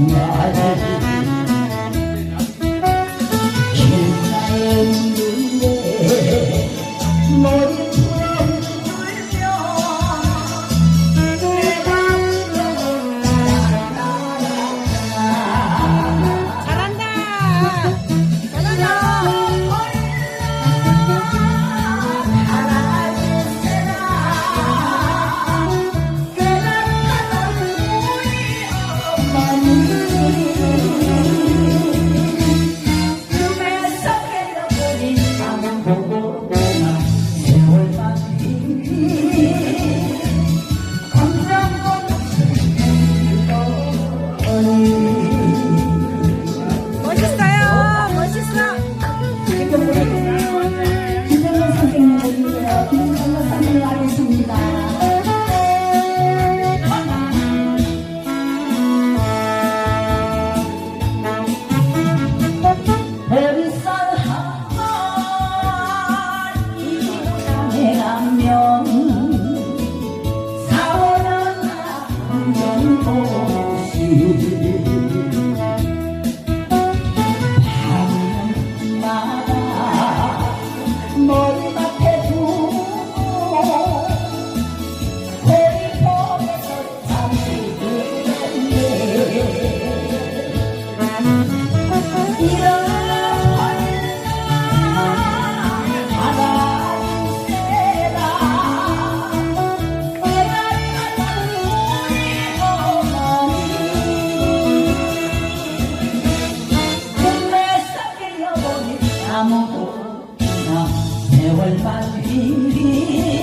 Yeah, you. 아무도 나 세월만 비비